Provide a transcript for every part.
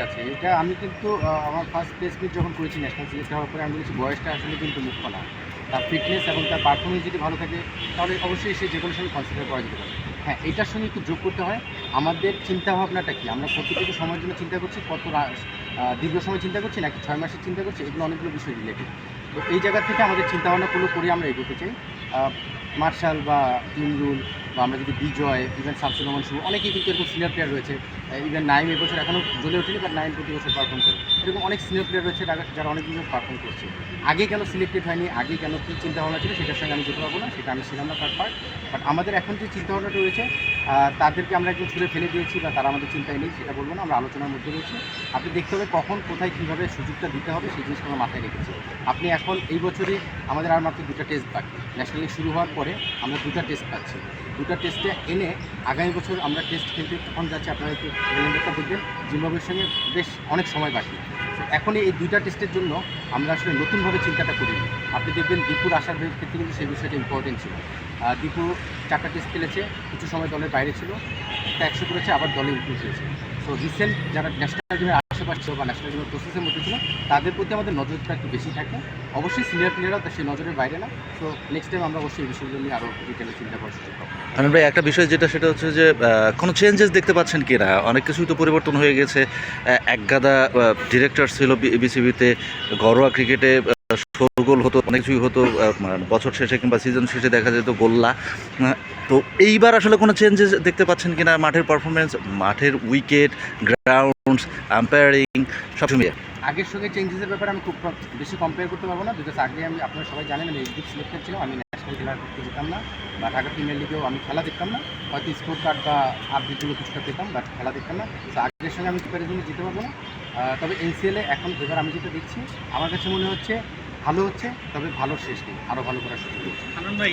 আছে। এটা আমি কিন্তু আমার ফার্স্ট প্লেস মিট যখন করেছি ন্যাশনাল সিলেক্ট হওয়ার পরে আমি বলেছি, বয়সটা আসলে কিন্তু মুখ্য না তার ফিটনেস এবং তার পারফরমেন্স যদি ভালো থাকে, তাহলে অবশ্যই সে যে কোনো সময় কনসিডার করা যেতে পারে। হ্যাঁ এটার সঙ্গে একটু যোগ করতে হয়। আমাদের চিন্তা ভাবনাটা কি? আমরা কতটুকু সময়ের জন্য চিন্তা করছি, কত দীর্ঘ সময় চিন্তা করছি, নাকি ছয় মাসের চিন্তা করছি? এগুলো অনেকগুলো বিষয় রিলেটেড তো এই জায়গা থেকে আমাদের চিন্তা ভাবনাগুলো করে আমরা এগোতে চাই। মার্শাল বা ইমরুল বা আমরা যদি বিজয় ইভেন শামসুর রহমান শুভ অনেকেই কিন্তু এরকম সিনিয়র প্লেয়ার রয়েছে ইভেন নাইম এবছর এখনও জ্বলে ওঠেনি বাট নাইম প্রতি বছর পারফর্ম করে। এরকম অনেক সিনিয়র প্লেয়ার রয়েছে যারা- অনেক বছর পারফর্ম করছে। আগে কেন সিলেক্টেড হয়নি, আগে কেন কী চিন্তা ভাবনা ছিল সেটার সঙ্গে আমি যেতে পারব না, সেটা আমি ছিলাম না তার পার্ট বাট আমাদের এখন যে চিন্তা ভাবনাটা রয়েছে তাদেরকে আমরা একদম ছুড়ে ফেলে দিয়েছি বা তারা আমাদের চিন্তায় নেই, সেটা বলব না, আমরা আলোচনার মধ্যে রয়েছি। আপনি দেখতে হবে কখন, কোথায়, কীভাবে সুযোগটা দিতে হবে, সেই জিনিসটা আমরা মাথায় রেখেছি। আপনি এখন এই বছরই আমাদের আর মাত্র দুটো টেস্ট বাকি। ন্যাশনাল লিগ শুরু হওয়ার পরে আমরা দুটো টেস্ট পাচ্ছি। দুটো টেস্টে এনে আগামী বছর আমরা টেস্ট খেলতে তখন যাচ্ছি, আপনারা একটু ক্যালেন্ডারটা দেখবেন। জিম্বাবুয়ের সঙ্গে বেশ অনেক সময় বাকি। তো এখনই এই দুইটা টেস্টের জন্য আমরা আসলে নতুনভাবে চিন্তাটা করিনি আপনি দেখবেন দীপুর আসার ক্ষেত্রে কিন্তু সেই বিষয়টা ইম্পর্টেন্ট ছিল। দীপু চারটা টেস্ট খেলেছে, কিছু সময় দলের বাইরে ছিল, একটা একশো করেছে, আবার দলে ইনক্লুড হয়েছে সো রিসেন্ট যারা ন্যাশনাল টিমের আশেপাশে ছিল বা ন্যাশনাল টিমের প্রসেসের মধ্যে ছিল, তাদের প্রতি আমাদের নজরটা একটু বেশি থাকে। অবশ্যই সিনিয়র প্লেয়াররা সেই নজরের বাইরে না। সো নেক্সট টাইম আমরা অবশ্যই এই বিষয়গুলো নিয়ে আরও ডিটেলে চিন্তা করার সুযোগ পাবো। ভাই, একটা বিষয় যেটা, সেটা হচ্ছে যে কোনো চেঞ্জেস দেখতে পাচ্ছেন কি না? অনেক কিছুই তো পরিবর্তন হয়ে গেছে। একগাদা ডিরেক্টর ছিল বিসিবিতে ঘরোয়া ক্রিকেটে গোল হতো, অনেক কিছুই হতো মানে বছর শেষে কিংবা সিজন শেষে দেখা যেত গোল্লা। তো এইবার আসলে কোনো চেঞ্জেস দেখতে পাচ্ছেন কিনা মাঠের পারফরমেন্স মাঠের উইকেট গ্রাউন্ডস আম্পায়ারিং সব মিলিয়ে আগের সঙ্গে চেঞ্জেসের ব্যাপারে আমি খুব বেশি কম্পেয়ার করতে পারব না বিকজ আগে আমি আপনারা সবাই জানেন আমি এইচডিপ সিলেক্টেড ছিলাম, আমি ন্যাশনাল খেলার করতে যেতাম না বা ঢাকা প্রিমিয়ার লিগেও আমি খেলা দেখতাম না। হয়তো স্কোর কার্ড বা আপডেটগুলো কিছুটা পেতাম বাট খেলা দেখতাম না। তো আগের সঙ্গে আমি কম্প্যারিজনে যেতে পারব না। তবে এনসিএলে এখন এবার আমি যেটা দেখছি, আমার কাছে মনে হচ্ছে ভালো হচ্ছে, তবে ভালো শেষ নেই আরও ভালো করার সুযোগ হচ্ছে আনন্দ ভাই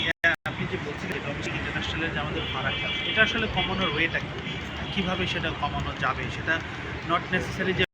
আপনি যে বলছিলেন ডোমেস্টিক ইন্টারন্যাশনালের যে আমাদের ফারাক এটা আসলে কমানোর ওয়েটা কি? কীভাবে সেটা কমানো যাবে? সেটা নট নেসেসারি যে